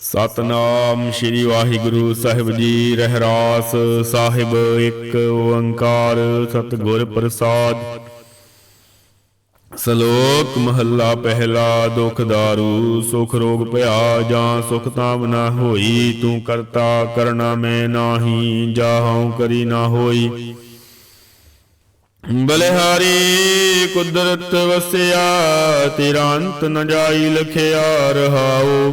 ਸਤਨਾਮ ਸ੍ਰੀ ਵਾਹਿਗੁਰੂ ਸਾਹਿਬ ਜੀ, ਰਹਿਰਾਸ ਸਾਹਿਬ, ਇੱਕ ਓੰਕਾਰ ਸਤਿਗੁਰ ਪ੍ਰਸਾਦ। ਸ਼ਲੋਕ ਮਹੱਲਾ ਪਹਿਲਾ, ਦੁਖ ਦਾਰੂ, ਸੁਖ ਰੋਗ ਭਇਆ, ਜਾਂ ਸੁਖ ਤਾਮ ਨਾ ਹੋਈ, ਤੂੰ ਕਰਤਾ ਕਰਨਾ ਮੈਂ ਨਾਹੀ, ਜਾਹਉ ਕਰੀ ਨਾ ਹੋਈ। ਬਲਿਹਾਰੀ ਕੁਦਰਤ ਵਸਿਆ, ਤੇਰਾ ਅੰਤ ਨ ਜਾਈ ਲਖਿਆ ਰਹਾਉ।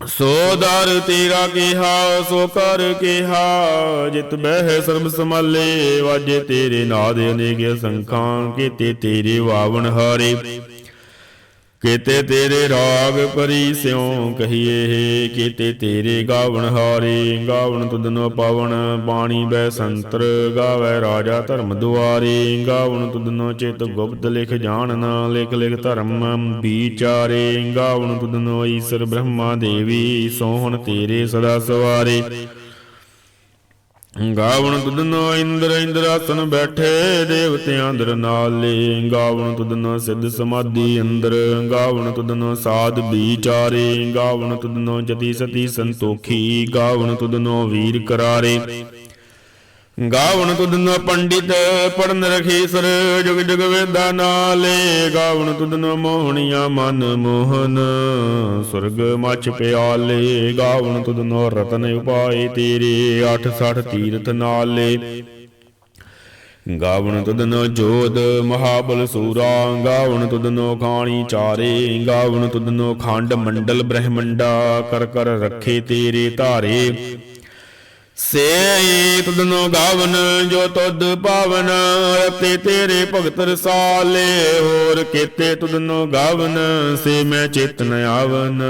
ਸੋ ਦਰ ਤੇਰਾ ਕਿਹਾ, ਸੋ ਕਰ ਕਿਹਾ, ਜਿਤ ਬਹਿ ਸਰਬ ਸਮਾਲੇ ਵਾਜੇ ਤੇਰੇ ਨਾਦ ਅਨੇਕ ਸੰਖਾਂ, ਕੀਤੇ ਤੇਰੇ ਵਾਵਣ ਹਾਰੇ। ਕੀਤੇ ਤੇਰੇ ਰਾਗ ਪਰੀ ਸਿਉ ਕਹੀਏ ਕੀਤੇ ਤੇਰੇ ਗਾਵਣ ਹਾਰੇ, ਗਾਵਣ ਤੁਧਨੋ ਪਵਨ ਬਾਣੀ ਬੈ ਸੰਤਰ, ਗਾਵੇ ਰਾਜਾ ਧਰਮ ਦੁਆਰੇ, ਗਾਵਣ ਤੁਧਨੋ ਚਿਤ ਗੁਪਤ ਲਿਖ ਜਾਣਨਾ ਲਿਖ ਲਿਖ ਧਰਮ ਵਿਚਾਰੇ, ਗਾਵਣ ਤੁਧਨੋ ਈਸ਼ਰ ਬ੍ਰਹਮਾ ਦੇਵੀ ਸੋਹਣ ਤੇਰੇ ਸਦਾ ਸਵਾਰੇ। ਗਾਵਣ ਤੁਧਨੋ ਇੰਦਰ ਇੰਦਰਾਸਨ ਬੈਠੇ, ਦੇਵਤਿਆਂ ਅੰਦਰ ਨਾਲੇ ਗਾਵਣ ਤੁਧਨੋ ਸਿੱਧ ਸਮਾਧੀ ਅੰਦਰ, ਗਾਵਣ ਤੁਧਨੋ ਸਾਧ ਵਿਚਾਰੇ। ਗਾਵਣ ਤੁਧਨੋ ਜਤੀ ਸਤੀ ਸੰਤੋਖੀ, ਗਾਵਣ ਤੁਧਨੋ ਵੀਰ ਕਰਾਰੇ। ਗਾਵਣ ਤੁਦਨ ਪੰਡਿਤ ਪੜਨ ਰਖੀਸਰ, ਜੁਗ ਜੁਗ ਵੇਦਾ ਨਾਲੇ। ਗਾਵਣ ਤੁਧਨੋ ਮੋਹਣੀਆਂ ਮਨ ਮੋਹਨ, ਸੁਰਗ ਮਛ ਪਿਆਲੇ। ਗਾਵਣ ਤੁਧਨੋ ਰਤਨ ਉਪਾਏ ਤੇਰੇ 860 ਤੀਰਥ ਨਾਲੇ। ਗਾਵਣ ਤੁਧਨੋ ਜੋਧ ਮਹਾਬਲ ਸੂਰਾ ਗਾਵਣ ਤੁਦਨੋ ਖਾਣੀ ਚਾਰੇ। ਗਾਵਣ ਤੁਧਨੋ ਖੰਡ ਮੰਡਲ ਬ੍ਰਹਮੰਡਾ, ਕਰ ਕਰ ਰੱਖੇ ਤੇਰੇ ਧਾਰੇ। ਸੇ ਤੁਧਨੋ ਗਾਵਨ, ਜੋ ਤੁਧ ਪਾਵਨ ਰਤੇ ਤੇਰੇ ਭਗਤ ਰਸਾਲੇ। ਹੋਰ ਕੀਤੇ ਤੁਧਨੋ ਗਾਵਨ, ਸੇ ਮੈਂ ਚੇਤਨ ਆਵਨ।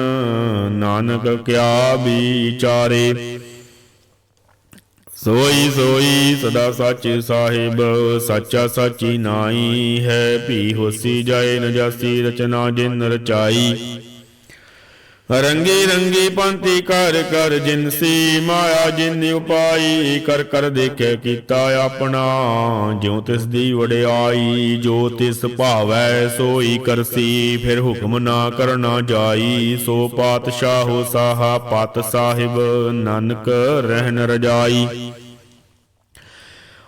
ਨਾਨਕ ਕਿਆ ਵਿਚਾਰੇ। ਸੋਈ ਸੋਈ ਸਦਾ ਸੱਚ ਸਾਹਿਬ, ਸੱਚਾ ਸਾਚੀ ਨਾਈ ਹੈ। ਭੀ ਹੋਸੀ ਜਾਏ ਨ ਰਚਨਾ ਜਿਨ ਰਚਾਈ। ਰੰਗੀ ਰੰਗੀ ਪੰਤੀ ਕਰ ਕਰ ਜਿਨਸੀ ਮਾਇਆ, ਜਿਨ ਉਪਾਈ ਕਰ ਕਰ ਦੇਖੇ ਕੀਤਾ ਆਪਣਾ। ਜਿਉ ਤਿਸ ਦੀ ਵਡਿਆਈ, ਜੋ ਤਿਸ ਭਾਵੈ ਸੋਈ ਕਰਸੀ ਫਿਰ ਹੁਕਮ ਨਾ ਕਰਨਾ ਜਾਈ। ਸੋ ਪਾਤਸ਼ਾਹੋ ਸਾਹਾ ਪਤ ਸਾਹਿਬ, ਨਾਨਕ ਰਹਿਣ ਰਜਾਈ।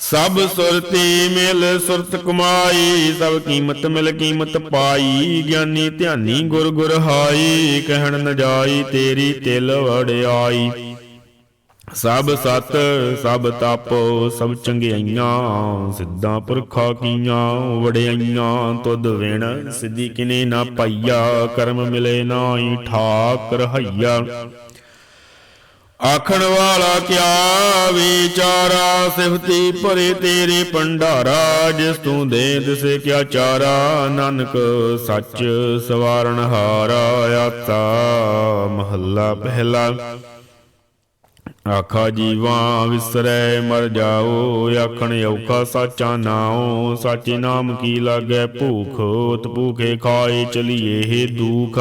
ਸਭ ਸੁਰਤੀ ਮਿਲ ਸੁਰਤ ਕਮਾਈ, ਸਭ ਕੀਮਤ ਮਿਲ ਕੀਮਤ ਪਾਈ, ਗਿਆਨੀ ਧਿਆਨੀ ਗੁਰ ਗੁਰ ਹਾਈ, ਕਹਿਣ ਨ ਜਾਈ ਤੇਰੀ ਤਿਲ ਵੜਾਈ ਸਭ ਸਤ, ਸਭ ਤਪ, ਸਭ ਚੰਗਿਆਈਆਂ, ਸਿੱਧਾਂ ਪੁਰਖਾ ਕੀਆਂ ਵੜਿਆਈਆਂ ਤੁਧ ਵਿਣ ਸਿੱਧੀ ਕਿਨੇ ਨਾ ਪਾਈਆ, ਕਰਮ ਮਿਲੇ ਨਾਹੀ ਠਾਕ ਰਹਾਈਆ ਆਖਣ ਵਾਲਾ ਕਿਆ ਵਿਚਾਰਾ? ਸਿਫਤੀ ਭਰੇ ਤੇਰੇ ਭੰਡਾਰਾ, ਜਿਸ ਤੂੰ ਦੇ ਤਿਸੇ ਕਿਆ ਚਾਰਾ? ਨਾਨਕ ਸੱਚ ਸਵਾਰਨ ਹਾਰਾ ਆਤਾ, ਮਹੱਲਾ ਪਹਿਲਾ। ਆਖਾ ਜੀਵਾ ਵਿਸਰੈ, ਮਰ ਜਾਓ, ਆਖਣ ਔਖਾ ਸਾਚਾ ਨਾਉ। ਸਾਚੇ ਨਾਮ ਕੀ ਲਾਗੈ? ਭੂਖ ਉਤ ਭੂਖੇ ਖਾਏ, ਚਲੀਏ हे ਦੁਖ।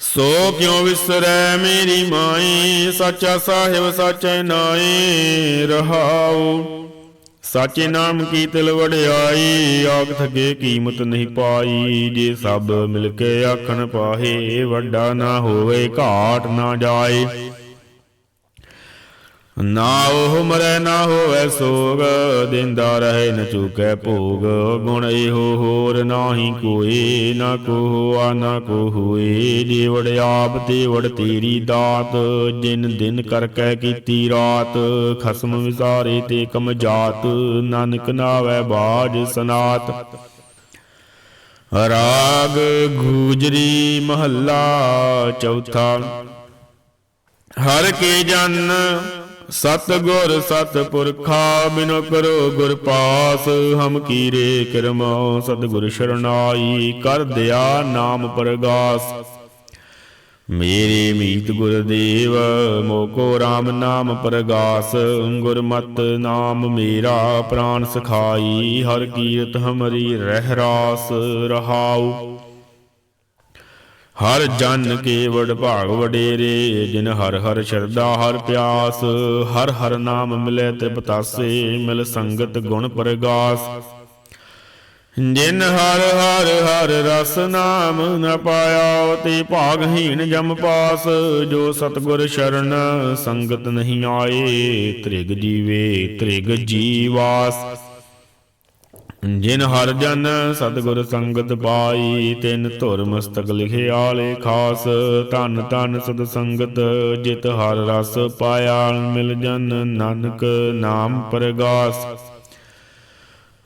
ਸੋ ਕਿਉ ਵਿਸਰੈ ਮੇਰੀ ਮਾਈ? ਸਾਚਾ ਸਾਹਿਬ ਸਾਚੈ ਨਾਏ ਰਹਾਉ। ਸਾਚੇ ਨਾਮ ਕੀ ਤਿਲ ਵਡਿਆਈ? ਆਖ ਥਕੇ ਕੀਮਤ ਨਹੀਂ ਪਾਈ। ਜੇ ਸਭ ਮਿਲ ਕੇ ਆਖਣ ਪਾਹੇ, ਵੱਡਾ ਨਾ ਹੋਵੇ, ਘਾਟ ਨਾ ਜਾਏ। ਨਾ ਉਹ ਮਰੈ, ਨਾ ਹੋਵੇ ਸੋਗ, ਦਿੰਦਾ ਰਹੇ ਨ ਚੁਕੈ ਭੋਗ। ਗੁਣ ਇਹੋ ਹੋਰ ਨਾਹੀ ਕੋਏ ਨਾ ਕੋ ਹੋਆ ਨਾ ਕੋ ਹੋਏ ਜੀਵੜ ਆਪ ਤੇ ਵੜ ਤੇਰੀ ਦਾਤ, ਜਿਨ ਦਿਨ ਕਰ ਕੈ ਕੀਤੀ ਰਾਤ। ਖਸਮ ਵਿਸਾਰੇ ਤੇ ਕਮ ਜਾਤ, ਨਾਨਕ ਨਾਵੇ ਬਾਜ ਸਨਾਤ। ਰਾਗ ਗੂਜਰੀ ਮਹੱਲਾ ਚੌਥਾ, ਹਰ ਕੇ ਜਨ ਸਤ ਗੁਰ ਸਤ ਪੁਰਖਾ ਬਿਨੋ ਕਰੋ ਗੁਰ ਪਾਸ। ਹਮ ਕੀਰੇ ਕਰਮੋ ਸਤ ਗੁਰ ਸ਼ਰਨਾਈ, ਕਰ ਦਿਆ ਨਾਮ ਪ੍ਰਗਾਸ। ਮੇਰੇ ਮੀਤ ਗੁਰਦੇਵ, ਮੋਕੋ RAM ਨਾਮ ਪ੍ਰਗਾਸ। ਗੁਰਮਤ ਨਾਮ ਮੇਰਾ ਪ੍ਰਾਨ ਸਖਾਈ, ਹਰ ਕੀਰਤ ਹਮਰੀ ਰਹਿ ਰਾਸ ਰਹਾਉ। ਹਰ ਜਨ ਕੇ ਭਾਗ ਵਡੇਰੇ, ਜਿਨ ਹਰ ਹਰ ਸ਼ਰਦਾ ਹਰ ਪਿਆਸ, ਹਰ ਹਰ ਨਾਮ ਮਿਲੇ ਤ੍ਰਿਪਤਾਸੇ ਮਿਲ ਸੰਗਤ ਗੁਣ ਪ੍ਰਗਾਸ। ਜਿਨ ਹਰ ਹਰ ਹਰ ਰਸ ਨਾਮ ਨ ਪਾਇਆ ਤੇ ਭਾਗਹੀਣ ਜਮ ਪਾਸ। ਜੋ ਸਤਗੁਰ ਸ਼ਰਨ ਸੰਗਤ ਨਹੀਂ ਆਏ, ਤ੍ਰਿਗ ਜੀਵੇ, ਤ੍ਰਿਗ ਜੀਵਾਸ। ਜਿਨ ਹਰ ਜਨ ਸਤਿਗੁਰ ਸੰਗਤ ਪਾਈ, ਤਿਨ ਧੁਰ ਮਸਤਕ ਲਿਖਿਆਲੇ ਖਾਸ। ਧਨ ਧਨ ਸਤ ਸੰਗਤ, ਜਿਤ ਹਰ ਰਸ ਪਾਇਆ, ਮਿਲ ਜਨ ਨਾਨਕ ਨਾਮ ਪਰਗਾਸ।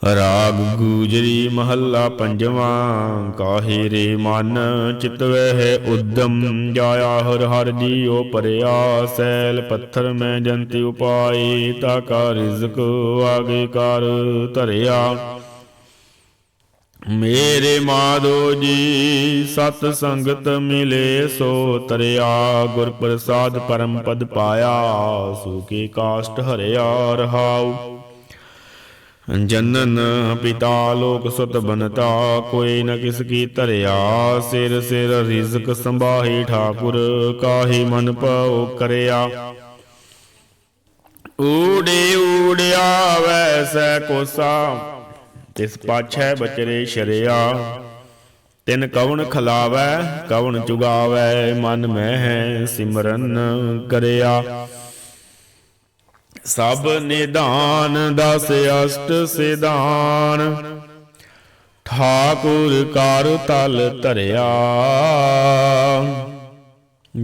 ਰਾਗ ਗੂਜਰੀ ਮਹੱਲਾ ਪੰਜਵਾਂ, ਕਾਹੇ ਰੇ ਮਨ ਚਿਤਵੈ ਹੈ ਉਦਮ। ਜਾਇਆ ਹਰ ਹਰ ਜੀਉ ਪਰਿਆ ਸੈਲ ਪੱਥਰ ਮੈਂ ਜੰਤਿ ਉਪਾਏ, ਤਾ ਕਾ ਰਿਜ਼ਕ ਆਗੇ ਕਰ ਧਰਿਆ। ਮੇਰੇ ਮਾਧੋ ਜੀ, ਸਤ ਸੰਗਤ ਮਿਲੇ ਸੋ ਤਰਿਆ, ਗੁਰ ਪ੍ਰਸਾਦ ਪਰਮ ਪਦ ਪਾਇਆ ਸੂਕੇ ਕਾਸ਼ਟ ਹਰਿਆ ਰਹਾਉ। ਜਨਨ ਪਿਤਾ ਲੋਕ ਸੁਤ ਬਨਤਾ, ਕੋਈ ਨ ਕਿਸ ਕੀ ਧਰਿਆ, ਸਿਰ ਸਿਰ ਰਿਜ਼ਕ ਸੰਭਾਹੀ ਠਾਕੁਰ, ਕਾਹੀ ਮਨ ਪਾਉ ਕਰਿਆ। ਊੜੇ ਊੜਿਆ ਵੈਸੈ ਕੋਸਾ ਤਿਸ ਪਾਛੈ ਬਚਰੇ ਸ਼ਰਿਆ। ਤਿਨ ਕਵਣ ਖਲਾਵੈ, ਕਵਣ ਚੁਗਾਵੈ ਮਨ ਮਹਿ ਸਿਮਰਨ ਕਰਿਆ। ਸਭ ਨਿਧਾਨ ਦਸ ਅਸ਼ਟ ਸਿਧਾਨ। ਠਾਕੁਰ ਕਰ ਤਲ ਧਰਿਆ।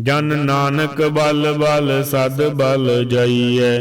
ਜਨ ਨਾਨਕ ਬਲ ਬਲ, ਸਦ ਬਲ ਜਈਐ।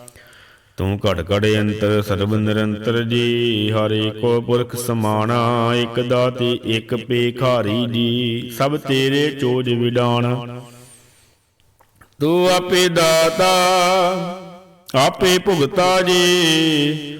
ਤੂੰ ਘਟ ਘਟ ਅੰਤਰ ਸਰਬ ਨਿਰੰਤਰ ਜੀ, ਹਰ ਏਕੋ ਪੁਰਖ ਸਮਾਣਾ, ਇਕ ਦਾਤੀ, ਇਕ ਪੇਖਾਰੀ ਜੀ, ਸਭ ਤੇਰੇ ਚੋਜ ਵਿਡਾਣਾ। ਤੂੰ ਆਪੇ ਦਾਤਾ, ਆਪੇ ਭੁਗਤਾ ਜੀ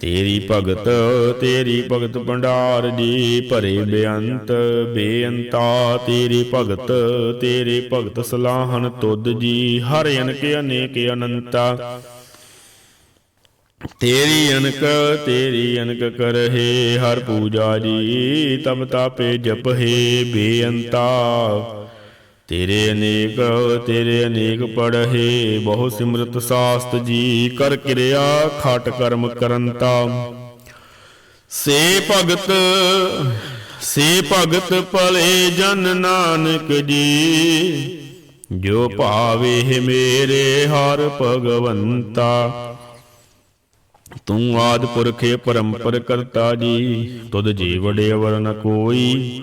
ਤੇਰੀ ਭਗਤ ਤੇਰੀ ਭਗਤ ਭੰਡਾਰ ਜੀ, ਭਰੇ ਬੇਅੰਤ, ਬੇਅੰਤਾ। ਤੇਰੀ ਭਗਤ ਤੇਰੀ ਭਗਤ ਸਲਾਹਨ ਤੁਧ ਜੀ, ਹਰ ਅਨਕ ਅਨੇਕ ਅਨੰਤਾ। ਤੇਰੀ ਅਨਕ ਤੇਰੀ ਅਨਕ ਕਰਹਿ, ਹਰ ਪੂਜਾ ਜੀ, ਤਬ ਤਾਪੇ ਜਪਹਿ ਬੇਅੰਤਾ। ਤੇਰੇ ਅਨੇਕ ਤੇਰੇ ਅਨੇਕ ਪੜ੍ਹੇ, ਬਹੁ ਸਿਮਰਤ ਸਾਸਤ ਜੀ ਕਰ ਕਿਰਿਆ, ਖਾਟ ਕਰਮ ਕਰੰਤਾ। ਸੇ ਭਗਤ ਸੇ ਭਗਤ ਭਲੇ ਜਨ ਨਾਨਕ ਜੀ, ਜੋ ਭਾਵੇ ਮੇਰੇ ਹਰ ਭਗਵੰਤਾ। ਤੂੰ ਆਦ ਪੁਰਖੇ ਪਰੰਪਰ ਕਰਤਾ ਜੀ, ਤੁਧ ਜੀ ਵਡੇ ਕੋਈ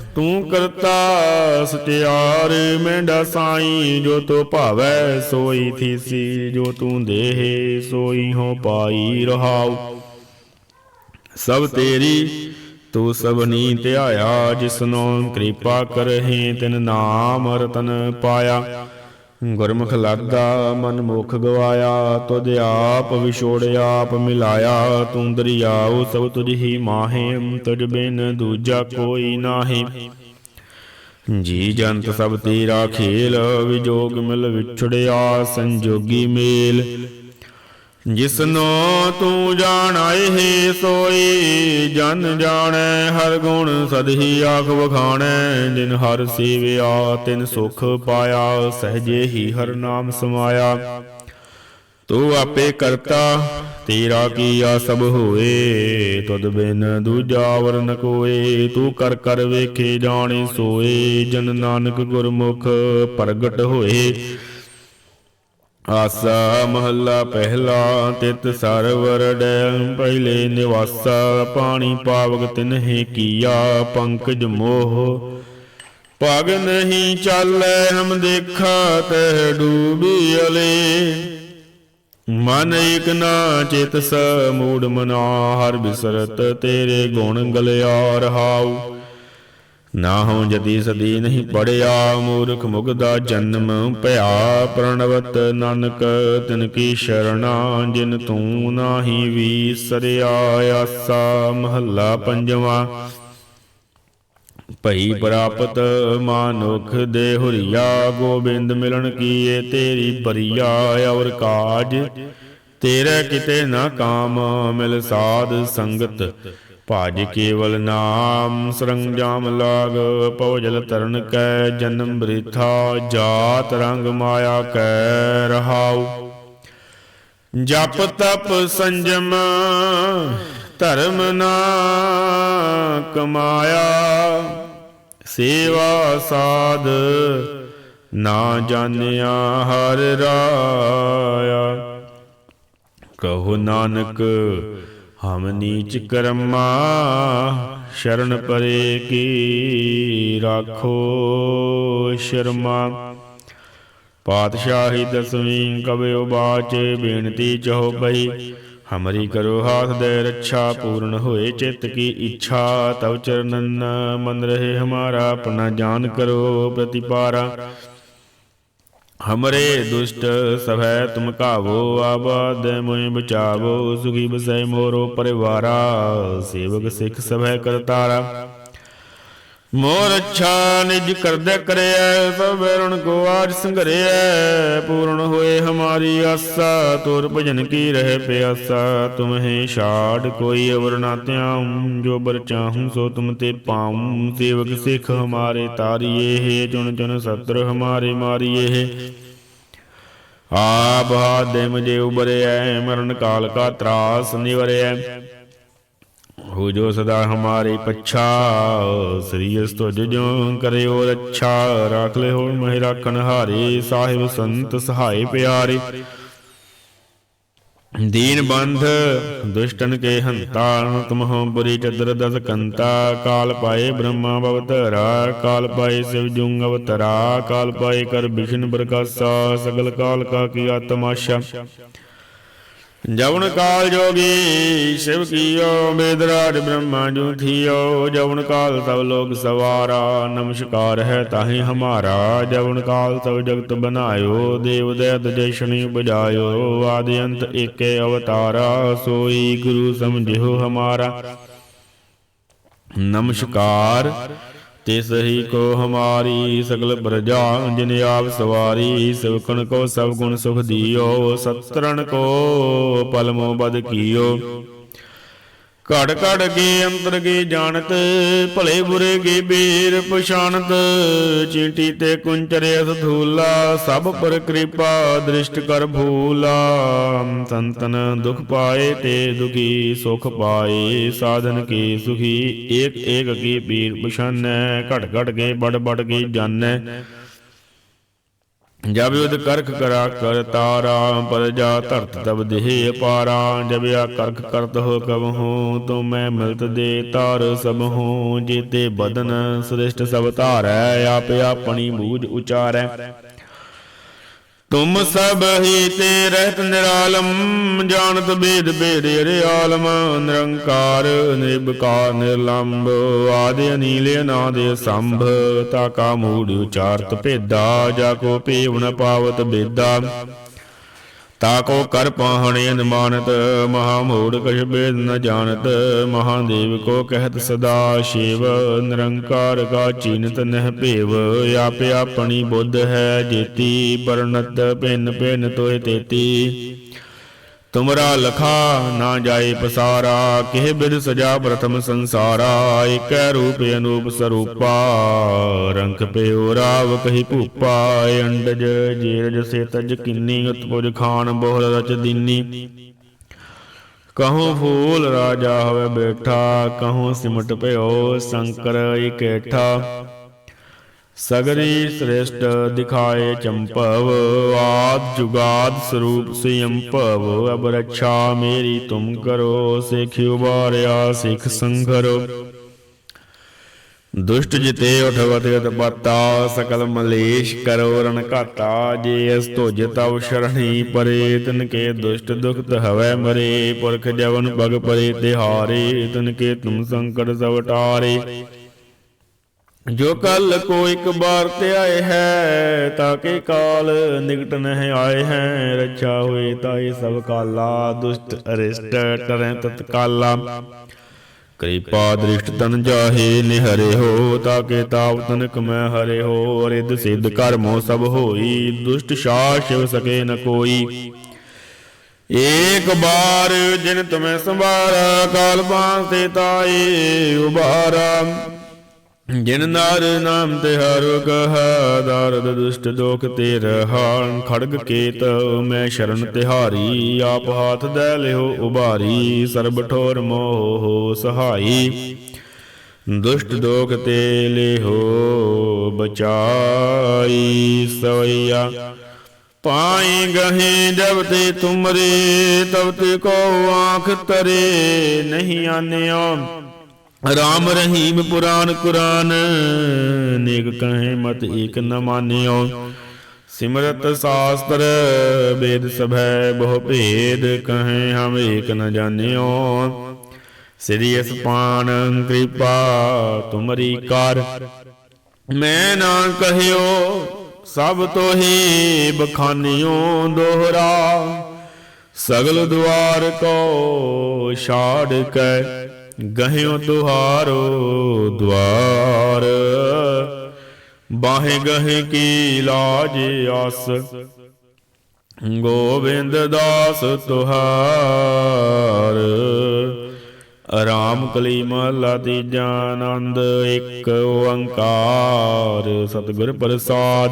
ਤੂੰ ਕਰਤਾ ਸਚਿਆਰ ਮੈਂਡਾ ਸਾਈ, ਜੋ ਤੋ ਭਾਵੈ ਸੋਈ ਥੀਸੀ, ਜੋ ਤੂੰ ਦੇਹ ਸੋਈ ਹੋ ਪਾਈ ਰਹਾਉ। ਸਭ ਤੇਰੀ ਤੂੰ ਸਭਨੀ ਧਿਆਇਆ ਜਿਸਨੋਂ ਕਿਰਪਾ ਕਰਹਿ ਤਿਨ ਨਾਮ ਰਤਨ ਪਾਇਆ। ਗੁਰਮੁਖ ਲਾਦਾ ਮਨ ਮੁਖ ਗਵਾਇਆ, ਤੁਧ ਆਪ ਵਿਛੋੜਿਆ, ਆਪ ਮਿਲਾਇਆ, ਤੂੰ ਦਰਿਆਉ ਸਭ ਤੁਝ ਹੀ ਮਾਹੇ, ਤੁਝ ਬਿਨ ਦੂਜਾ ਕੋਈ ਨਾਹੀ। ਜੀ ਜੰਤ ਸਭ ਤੇਰਾ ਖੇਲ, ਵਿਜੋਗ ਮਿਲ ਵਿਛੜਿਆ, ਸੰਜੋਗੀ ਮੇਲ। ਜਿਸਨੋ ਤੂੰ ਜਾਣਾਏ ਹੈ ਸੋਈ ਜਨ ਜਾਣੈ, ਹਰ ਗੁਣ ਸਦਹੀ ਆਖ ਵਖਾਣੈ, ਜਿਨ ਹਰ ਸੇਵਿਆ, ਤਿਨ ਸੁਖ ਪਾਇਆ, ਸਹਜੇ ਹੀ ਹਰ ਨਾਮ ਸਮਾਇਆ। ਤੂੰ ਆਪੇ ਕਰਤਾ, ਤੇਰਾ ਕੀਆ ਸਭ ਹੋਏ, ਤੁਧ ਬਿਨ ਦੂਜਾ ਵਰਨ ਕੋਏ। ਤੂੰ ਕਰ ਕਰ ਵੇਖੇ ਜਾਣੇ ਸੋਏ, ਜਨ ਨਾਨਕ ਗੁਰਮੁਖ ਪ੍ਰਗਟ ਹੋਏ। ਆਸਾ ਮਹੱਲਾ ਪਹਿਲਾ ਤਿਤ ਸਰਵਰ ਡੈ ਪਹਿਲੇ ਨਿਵਾਸਾ, ਪਾਣੀ ਪਾਵਕ ਤਿਨਹਿ ਕੀਆ, ਪੰਕਜ ਮੋਹ। ਪਗ ਨਹੀਂ ਚਾਲੈ ਹਮ ਦੇਖਾ, ਤਹਿ ਡੂਬੀ ਅਲੇ। ਮਨ ਇਕ ਨਾ ਚਿਤ ਸ, ਮੂੜ ਮਨਾ, ਹਰ ਬਿਸਰਤ ਤੇਰੇ ਗੁਣ ਗਲਿਆ ਰਹਾਉ। ਨਾ ਹੋ ਜਦੀ ਸਦੀ ਨਹੀਂ ਪੜਿਆ, ਮੂਰਖ ਮੁਗਦਾ ਜਨਮ ਭਇਆ। ਪ੍ਰਣਵਤ ਨਾਨਕ, ਤਿਨ ਕੀ ਸ਼ਰਣਾ, ਜਿਨ ਤੂੰ ਨਾਹੀ ਵੀਸਰਿਆ, ਆਸਾ ਮਹੱਲਾ ਪੰਜਵਾ। ਭਈ ਪ੍ਰਾਪਤ ਮਾਨੁਖ ਦੇ ਹੁਰੀਆ, ਗੋਬਿੰਦ ਮਿਲਣ ਕੀਏ ਤੇਰੀ ਬਰੀਆ, ਔਰ ਕਾਜ ਤੇਰੇ ਕਿਤੇ ਨਾ ਕਾਮ ਮਿਲ ਸਾਧ ਸੰਗਤ। ਭਾਜ ਕੇਵਲ ਨਾਮ ਸਰੰਜਾਮ ਲਾਗ ਪਉਜਲ ਤਰਨ ਕੈ ਜਨਮ ਬ੍ਰਿਥਾ, ਜਾਤ ਰੰਗ ਮਾਇਆ ਕੈ ਰਹਾਉ। ਜਪ ਤਪ ਸੰਜਮ, ਧਰਮ ਨਾ ਕਮਾਇਆ। ਸੇਵਾ ਸਾਧ ਨਾ ਜਾਣਿਆ ਹਰ ਰਾਇਆ। ਕਹੋ ਨਾਨਕ ਹਮ ਨੀਚ ਕਰਮਾ, ਸ਼ਰਨ ਪਰੇ ਕੀ ਰਾਖੋ ਸ਼ਰਮਾ। ਪਾਤਸ਼ਾਹੀ ਦਸਵੀਂ ਕਬਿਓ ਬਾਚ ਬੇਨਤੀ ਚਹੋ ਬਈ, ਹਮਰੀ ਕਰੋ ਹਾਥ ਦੇ ਰੱਛਾ, ਪੂਰਨ ਹੋਏ ਚਿੱਤ ਕੀ ਇੱਛਾ, ਤਵ ਚਰਨਨ ਮਨ ਰਹੇ ਹਮਾਰਾ, ਆਪਣਾ ਜਾਨ ਕਰੋ ਪ੍ਰਤਿਪਾਰਾ। ਹਮਰੇ ਦੁਸ਼ਟ ਸਭੈ ਤੁਮ ਕਾਵੋ ਆਬਾਦ ਮੋਇ ਬਚਾਵੋ ਸੁਖੀ ਬਸੈ ਮੋਰੋ ਪਰਿਵਾਰਾ ਸੇਵਕ ਸਿੱਖ ਸਭੈ ਕਰਤਾਰਾ ਮੋਰ ਅੱਛਾ ਨਿਜ ਕਰਦੇ ਕਰਿਐ, ਸਭ ਰਣ ਕੋ ਆਜ ਸੰਘਰਿਐ। ਪੂਰਨ ਹੋਏ ਹਮਾਰੀ ਆਸਾ, ਤੋਰ ਭਜਨ ਕੀ ਰਹਿ ਪਿਆਸਾ। ਤੁਮਹਿ ਛਾੜ, ਕੋਈ ਅਵਰ ਨਾ ਧਿਆਉ, ਜੋ ਬਰ ਚਾਹੂੰ, ਸੋ ਤੁਮ ਤੇ ਪਾਉ। ਸੇਵਕ ਸਿੱਖ ਹਮਾਰੇ ਤਾਰੀਏ ਹੈ, ਚੁਣ ਚੁਣ ਸਤਰ ਹਮਾਰੇ ਮਾਰੀਏ ਆਪ ਹਾਦੇ ਮਜੇ ਉਬਰਿਐ ਮਰਨ ਕਾਲ ਕਾ ਤਰਾਸ ਨਿਵਰਿਐ ਹੋ ਜੋ ਸਦਾ ਹਮਾਰੇ ਪੱਛਾ, ਸ੍ਰੀ ਅਸ ਤੁਜ ਜੋ ਕਰਿਓ ਰੱਛਾ, ਰਾਖ ਲੈ ਹੋ ਮਹਿ ਰਾਖਣ ਹਾਰੇ ਸਾਹਿਬ ਸੰਤ ਸਹਾਈ ਪਿਆਰੇ। ਦੀਨ ਬੰਧ, ਦੁਸ਼ਟਨ ਕੇ ਹੰਤਾ ਤੁਮਹੁ ਬੁਰੀ ਚਦਰ ਦਸ ਕੰਤਾ, ਕਾਲ ਪਾਏ ਬ੍ਰਹਮਾ ਬਵਤਰਾ ਕਾਲ ਪਾਏ ਸਿਵ ਜੁੰਗ ਅਵਤਰਾ, ਕਾਲ ਪਾਏ ਕਰ ਵਿਸ਼ਨ ਪ੍ਰਕਾਸ਼ਾ, ਸਗਲ ਕਾਲ ਕਾ ਕੀਆ ਤਮਾਸ਼ਾ ਜਵਨ ਕਾਲ ਜੋਗੀ ਸ਼ਿਵ ਕੀਓ, ਬੇਦਰਾਜ ਬ੍ਰਹਮਾ ਜੂ ਜਵਨ ਕਾਲ ਤਬ ਲੋਕ ਸਵਾਰਾ, ਨਮਸਕਾਰ ਹੈ ਤਾਹੀ ਹਮਾਰਾ, ਜਵਨ ਕਾਲ ਤਬ ਜਗਤ ਬਨਾਇਓ, ਦੇਵ ਦਇਤ ਜੈਸ਼ਣੀ ਬਜਾਇਓ ਆਦਿ ਅੰਤ ਏਕੇ ਅਵਤਾਰਾ, ਸੋਈ ਗੁਰੂ ਸਮਝਿਓ ਹਮਾਰਾ। ਨਮਸਕਾਰ। ਤਿਸ ਹੀ ਕੋ ਹਮਾਰੀ ਸਗਲ ਪ੍ਰਜਾ ਜਿਨ ਆਪ ਸਵਾਰੀ ਸਿਵਕਣ ਕੋ ਸਭ ਗੁਣ ਸੁਖ ਦਿਓ, ਸਤਰਣ ਕੋ ਪਲਮੋ ਬਦ ਕੀਓ। ਘੜ ਘੜ ਕੇ ਅੰਤਰ ਕੇ ਜਾਣਤ, ਭਲੇ ਬੁਰੇ ਕੇ ਬੀਰ ਪਛਾਨਤ ਚੀਂਟੀ ਤੇ ਕੁੰਚਰੇ ਅਸਧੂਲਾ ਸਭ ਪਰ ਕਿਰਪਾ ਦ੍ਰਿਸ਼ਟ ਕਰ ਭੂਲਾ। ਸੰਤਨ ਦੁਖ ਪਾਏ ਤੇ ਦੁਖੀ ਸੁਖ ਪਾਏ, ਸਾਧਨ ਕੀ ਸੁਖੀ, ਏਕ ਏਕ ਕੀ ਬੀਰ ਪਛਾਨੈ। ਘੜ ਘੜ ਗੇ ਬੜ ਬੜ ਕੇ ਜਾਣੈ ਜਬ ਯੁਧ ਕਰਖ ਕਰਾ ਕਰ ਤਾਰਾ, ਪਰ ਧਰਤ ਤਬ ਦੇਹ ਅਪਾਰਾ ਜਬ ਆ ਕਰਖ ਕਰਤ ਹੋ ਕਬ ਹੂੰ ਤੁਮ ਮੈਂ ਮਿਲਤ ਦੇ ਤਾਰ ਸਭ ਹੂੰ। ਜੀਤੇ ਬਦਨ ਸ੍ਰਿਸ਼ਟ ਸਭ ਧਾਰੈ, ਆਪ ਆਪਣੀ ਬੂਝ ਉਚਾਰੈ। ਤੁਮ ਸਭ ਹੀ ਤੇ ਰਹਿਤ ਨਿਰਾਲਮ, ਜਾਣਤ ਬੇਦ ਬੇਦ ਅਰੇ ਆਲਮ, ਨਿਰੰਕਾਰ ਨਿਰਭਕਾਰ ਨਿਰਲੰਭ ਆਦਿ ਅਨੀਲ ਅਨਾਦ ਸੰਭ, ਤਾ ਕਾ ਮੂੜ ਉਚਾਰਤ ਭੇਦਾ, ਜਾ ਕੋ ਪੀਵ ਪਾਵਤ ਬੇਦਾ। ਤਾਕੋ ਕਰ ਪਾਹਣੇ ਅਨਮਾਨਤ, ਮਹਾ ਮੂੜ ਕਛ ਬੇਦ ਨ ਜਾਣਤ, ਮਹਾਦੇਵ ਕੋ ਕਹਿਤ ਸਦਾ ਸ਼ਿਵ, ਨਿਰੰਕਾਰ ਕਾ ਚੀਨਤ ਨਹਿ ਭੇਵ, ਆਪ ਆਪਣੀ ਬੁੱਧ ਹੈ ਜੇਤੀ, ਪਰਨਤ ਭਿੰਨ ਭਿੰਨ ਤੋਇ ਤੇਤੀ। ਤੁਮਰਾ ਲਖਾ ਨਾ ਜਾਏ ਪਸਾਰਾ, ਕਿਹ ਬਿਦ ਸਜਾ ਪ੍ਰਥਮ ਸੰਸਾਰਾ ਏਕੈ ਰੂਪ ਅਨੂਪ ਸਰੂਪਾ। ਰੰਗ ਪਿਓ ਰਾਵ ਕਹੀ ਭੂਪਾ ਅੰਡਜ ਜੀਰਜ ਸੇਤਜ ਕਿੰਨੀ ਉਤਪੁਜ ਖਾਨ ਬੋਹਰ ਰਚ ਦੀਨੀ। ਕਹੂੰ ਫੂਲ ਰਾਜਾ ਹੋਵੇ ਬੈਠਾ, ਕਹੋ ਸਿਮਟ ਭਇਓ ਸ਼ੰਕਰ ਇਕੇਠਾ। ਸਗਰੀ ਸ੍ਰੇਸ਼ਟ ਦਿਖਾਏ ਚੰਪਵ, ਆਦ ਜੁਗਾਦ ਸਰੂਪ ਸਿਯੰਪਵ ਅਬ ਰੱਛਾ ਮੇਰੀ ਤੁਮ ਕਰੋ ਸਿਖਿਉ ਬਾਰਿਆ ਸਿਖ ਸੰਘਰੋ ਦੁਸ਼ਟ ਜਿਤੇ ਉਠਵਤ ਗਤ ਬਾਤਾ, ਸਕਲ ਮਲੇਸ਼ ਕਰੋ ਰਣ ਘਾਤਾ, ਜੇ ਅਸ ਤੁਜ ਤਵ ਸ਼ਰਣੀ ਪਰੇ ਤਨ ਕੇ ਦੁਸ਼ਟ ਦੁਖਤ ਹਵੈ ਮਰੇ, ਪੁਰਖ ਜਵਨ ਬਗ ਪਰੇ ਤਿਹਾਰੇ ਤਨ ਕੇ ਤੁਮ ਸੰਕਟ ਸਭ ਜੋ ਕਲ ਕੋ ਇੱਕ ਬਾਰ ਤੇ ਆਏ ਹੈ ਤਾਕੇ ਕਾਲ ਨਿਕਟ ਨਹਿ ਆਏ ਹੈ। ਰੱਛਾ ਹੋਏ ਤਾਏ ਸਭ ਕਾਲਾ, ਦੁਸ਼ਟ ਅਰਿਸ਼ਟ ਟਰੈ ਤਤਕਾਲਾ। ਕਿਰਪਾ ਦ੍ਰਿਸ਼ਟ ਤਨ ਜਾਹੇ, ਨਿਹਰੇ ਹੋ ਤਾਕੇ ਤਾਪ ਤਨਕ ਮੈਂ ਹਰੇ ਹੋ। ਰਿਦ ਸਿੱਧ ਕਰਮੋ ਸਭ ਹੋਈ, ਦੁਸ਼ਟ ਸ਼ਾ ਸ਼ਿਵ ਸਕੇ ਨ ਕੋਈ। ਏਕ ਬਾਰ ਜਿਨ ਤੁਮੈ ਸੰਭਾਰਾ, ਕਾਲ ਬਾਂਸ ਤੇ ਤਾਏ ਉਬਾਰਾ ਜਿਨ ਨਾਰ ਨਾਮ ਤੇ ਹਰ ਕਹਾ ਦਰਦ ਦੁਸ਼ਟ ਦੋਖ ਤੇ ਰਹਾਨ ਖੜਗ ਕੇਤ ਮੈਂ ਸ਼ਰਨ ਤਿਹਾਰੀ, ਆਪ ਹਾਥ ਦੇ ਲਿਓ ਉਬਾਰੀ ਸਰਬ ਠੋਰ ਮੋਹ ਸਹਾਈ। ਦੁਸ਼ਟ ਦੋਖ ਤੇ ਲਿਓ ਬਚਾਈ। ਸਵਈਆ ਪਾਈ ਗਹੇ ਜਬ ਤੇ ਤੁਮਰੇ, ਤਬ ਤੇ ਕੋ ਆਖ ਤਰੇ, ਨਹੀਂ ਆਨਿਓ ਰਾਮ ਰਹੀਮ ਪੁਰਾਨ ਕੁਰਾਨ, ਨੇਕ ਕਹੇ ਮਤ ਏਕ ਨ ਮਾਨਿਓ। ਸਿਮਰਤ ਸਾਸਤਰ ਵੇਦ ਸਭੈ, ਬਹੁ ਭੇਦ ਕਹੇ ਹਮ ਏਕ ਨ ਜਾਣਿਓ। ਸ੍ਰੀ ਅਸਪਾਨ ਕਿਰਪਾ, ਤੁਮਰੀ ਕਰ। ਮੈਂ ਨਾ ਕਹਿਓ, ਸਭ ਤੋਹੀ ਬਖਾਨਿਓ ਦੋਹਰਾ। ਸਗਲ ਦੁਆਰ ਕੋ ਛਾੜ ਕੇ ਗਹਿਓ ਤੁਹਾਰੋ ਦਵਾਰ ਬਾਹੇ ਗਹਿ ਕੀ ਲਾਜ ਆਸ। ਗੋਬਿੰਦ ਦਾਸ ਤੁਹਾਰ ਆਰਾਮ ਕਲੀ ਮਹਲਾ ਤੀਜਾ ਆਨੰਦ ਇੱਕ ਓੰਕਾਰ। ਸਤਿਗੁਰ ਪ੍ਰਸਾਦ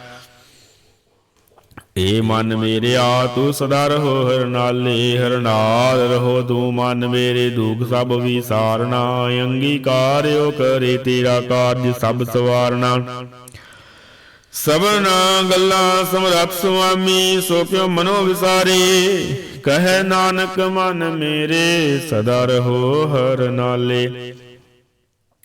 ਏ ਮਨ ਮੇਰਿਆ, ਤੂੰ ਸਦਾ ਰਹੋ ਹਰਨਾਲੇ ਹਰਨਾਲ ਰਹੋ ਤੂੰ ਮਨ ਮੇਰੇ, ਦੁਖ ਸਭ ਵਿਸਾਰਨਾ, ਅੰਗੀਕਾਰਿਓ ਕਰੇ ਤੇਰਾ ਕਾਰਜ ਸਭ ਸਵਾਰਨਾ। ਸਭਨਾ ਗੱਲਾਂ ਸਮਰੱਥ ਸੁਆਮੀ, ਸੋ ਕਿਉ ਮਨੋ ਵਿਸਾਰੇ? ਕਹੈ ਨਾਨਕ ਮਨ ਮੇਰੇ, ਸਦਾ ਰਹੋ ਹਰ ਨਾਲੇ।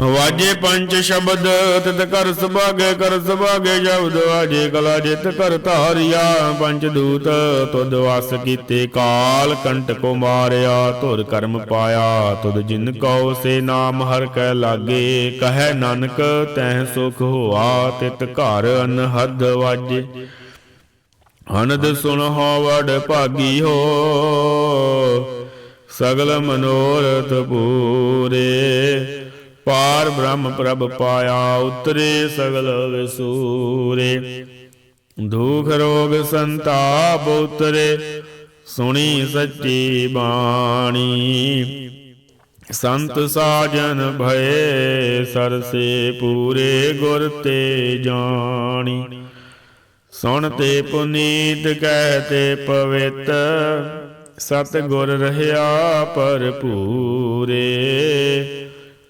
ਵਾਜੇ ਪੰਜ ਸ਼ਬਦ, ਤਿਤ ਕਰ ਸੁਭਾਗੇ ਕਰ ਸੁਭਾਗੇ ਸ਼ਬਦ ਵਾਜੇ ਕਲਾ ਜਿਤ ਕਰ ਧਾਰਿਆ। ਪੰਜ ਦੂਤ ਤੁਧ ਵਸ ਕੀਤੇ ਕਾਲ ਕੰਟ ਕੋ ਮਾਰਿਆ ਧੁਰ ਕਰਮ ਪਾਇਆ। ਤੁਧ ਜਿਨ ਕਉ ਸੇ ਨਾਮ ਹਰ ਕੈ ਲਾਗੇ, ਕਹੈ ਨਾਨਕ ਤੈਹ ਸੁਖ ਹੋਆ, ਤਿਤ ਘਰ ਅਨਹਦ ਵਾਜੇ। ਅਨੰਦ ਸੁਣ ਹੋ ਵਡ ਭਾਗੀ ਹੋ, ਸਗਲ ਮਨੋਰਥ ਪੂਰੇ। ਪਾਰ ਬ੍ਰਹਮ ਪ੍ਰਭ ਪਾਇਆ ਉਤਰੇ ਸਗਲ ਵਿਸੂਰੇ। ਦੁਖ ਰੋਗ ਸੰਤਾਪ ਉਤਰੇ, ਸੁਣੀ ਸੱਚੀ ਬਾਣੀ। ਸੰਤ ਸਾਜਨ ਭਏ ਸਰਸੇ ਪੂਰੇ ਗੁਰ ਤੇ ਜਾਣੀ। ਸੁਣ ਤੇ ਪੁਨੀਤ ਕਹਿ ਤੇ ਪਵਿੱਤ ਸਤ ਗੁਰ ਰਹਾ ਭਰਪੂਰੇ।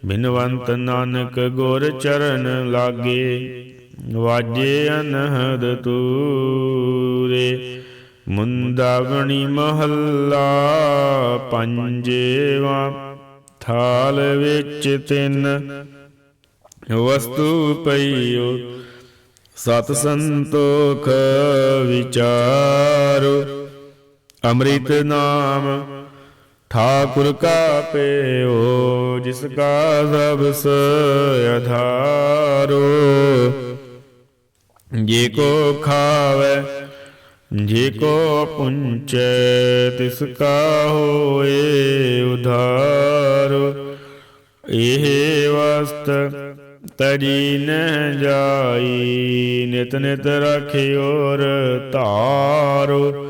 ਬਿਨਵੰਤ ਨਾਨਕ ਗੁਰ ਚਰਨ ਲਾਗੇ, ਵਾਜੇ ਅਨਹਦ ਤੂਰੇ। ਮੁੰਦਾਵਣੀ ਮਹੱਲਾ ਪੰਜਵਾ, ਥਾਲ ਵਿੱਚ ਤਿੰਨ ਵਸਤੂ ਪਈਓ। ਸਤ ਸੰਤੋਖ ਵਿਚਾਰੋ, ਅੰਮ੍ਰਿਤ ਨਾਮ ਠਾਕੁਰ ਕਾ ਪਿਓ ਜਿਸ ਕਾ ਸਬਸ ਅਧਾਰੋ ਜੇ ਕੋ ਖਾਵੇ ਜੇ ਕੋ ਪੁੰਚੈ ਤਿਸ ਕਾ ਉਧਾਰੋ ਇਹ ਵਸਤ ਤਰੀ ਨ ਜਾਈ ਨਿਤ ਨਿਤ ਰਖਿਓਰ ਧਾਰੋ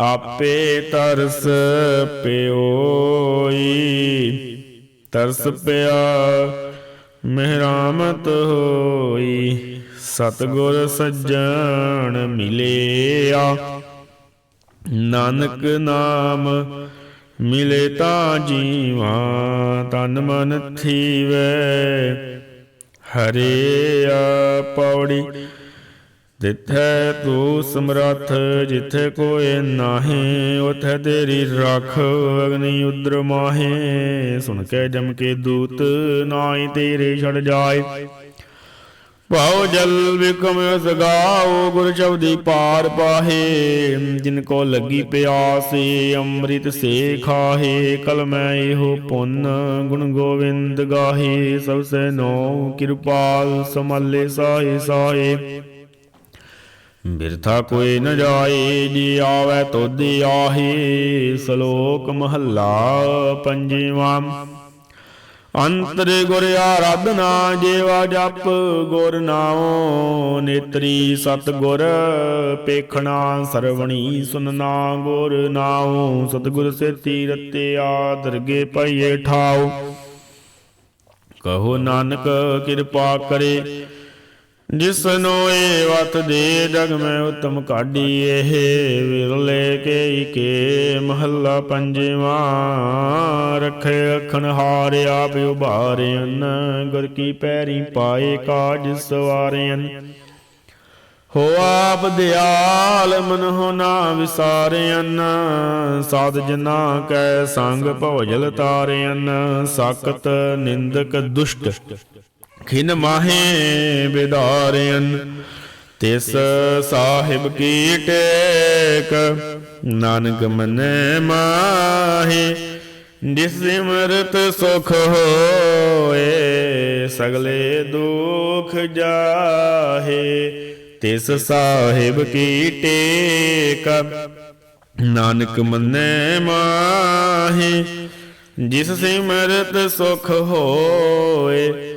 ਆਪੇ ਤਰਸ ਪਿਓਈ। ਤਰਸ ਪਿਆ, ਮਿਹਰਾਮਤ ਹੋਈ। ਸਤਗੁਰ ਸੱਜਣ ਮਿਲਿਆ। ਨਾਨਕ ਨਾਮ ਮਿਲੇ ਤਾਂ ਜੀਵਾ, ਤਨ ਮਨ ਥੀਵੇ। ਹਰੇ ਆ ਪੌੜੀ ਜਿੱਥੈ ਤੂੰ ਸਮਰੱਥ, ਜਿਥੇ ਕੋਏ ਨਾਹੀ, ਉਥੇ ਤੇਰੀ ਰੱਖ, ਅਗਨੀ ਉਦਰ ਮਾਹੇ। ਸੁਣ ਕੇ ਜਮ ਕੇ ਦੂਤ, ਨਾਹੀ ਤੇਰੇ ਛੜ ਜਾਏ। ਭਾਉ ਜਲ ਵਿਕਮ ਸਗਾਓ ਗੁਰ ਸ਼ਬਦੀ ਪਾਰ ਪਾਹੇ। ਜਿਨ ਕੋ ਲੱਗੀ ਪਿਆਸੇ, ਅੰਮ੍ਰਿਤ ਸੇ ਖਾਹੇ। ਕਲ ਮੈਂ ਇਹੋ ਪੁੰਨ, ਗੁਣ ਗੋਵਿੰਦ ਗਾਹੇ। ਸਭ ਸੇ ਨੋ ਕਿਰਪਾਲ ਸਮਾਲੇ ਸਾਏ ਸਾਏ ਬਿਰਥਾ ਕੋਈ ਨ ਜਾਏ, ਜੀ ਆਵੇ ਤੁਧ ਆਹੇ। ਸ਼ਲੋਕ ਮਹੱਲਾ ਪੰਜਵਾਂ। ਅੰਤਰ ਗੁਰ ਆਰਾਧਨਾ ਜੇਵਾ ਜਪ, ਗੁਰ ਨਾਉ ਨੇਤਰੀ ਸਤ ਗੁਰ ਪੇਖਣਾ ਸਰਵਣੀ ਸੁਨਨਾ ਗੁਰ ਨਾਉ। ਸਤਗੁਰ ਸੇਤੀ ਰਤੇ ਆ ਦਰਗੇ ਪਈਏ ਠਾਉ। ਕਹੋ ਨਾਨਕ ਕਿਰਪਾ ਕਰੇ ਜਿਸਨੋ ਏ ਵਤ ਦੇ ਜਗ ਮੈਂ ਉਤਮ ਕਾਢੀ, ਇਹ ਵਿਰਲੇ ਕੇ ਕੇ ਮਹੱਲਾ ਪੰਜਵਾਂ। ਰਖੇ ਅਖਣ ਹਾਰ ਆਪ ਉਭਾਰਿਆਨ ਗੁਰ ਕੀ ਪੈਰੀ ਪਾਏ ਕਾਜ ਸਵਾਰਿਆਨ ਹੋ ਆਪ ਦਿਆਲ ਮਨ ਹੋ ਨਾ ਵਿਸਾਰਿਆਨ ਸਾਧ ਜਨਾ ਕੈ ਸੰਗ ਭੋਜਲ ਤਾਰਿਆਨ ਸਾਕਤ ਨਿੰਦਕ ਦੁਸ਼ਟ ਖਿਨ ਮਾਹੇ ਵਿਦਾਰਿਆਨ ਤਿਸ ਸਾਹਿਬ ਕੀ ਟੇਕ? ਨਾਨਕ ਮਨੈ ਮਾਹੇ, ਜਿਸ ਸਿਮਰਤ ਸੁਖ ਹੋਏ, ਸਗਲੇ ਦੁਖ ਜਾਹੇ, ਤਿਸ ਸਾਹਿਬ ਕੀ ਟੇਕ? ਨਾਨਕ ਮੰਨੈ ਮਾਹੀ, ਜਿਸ ਸਿਮਰਤ ਸੁਖ ਹੋਏ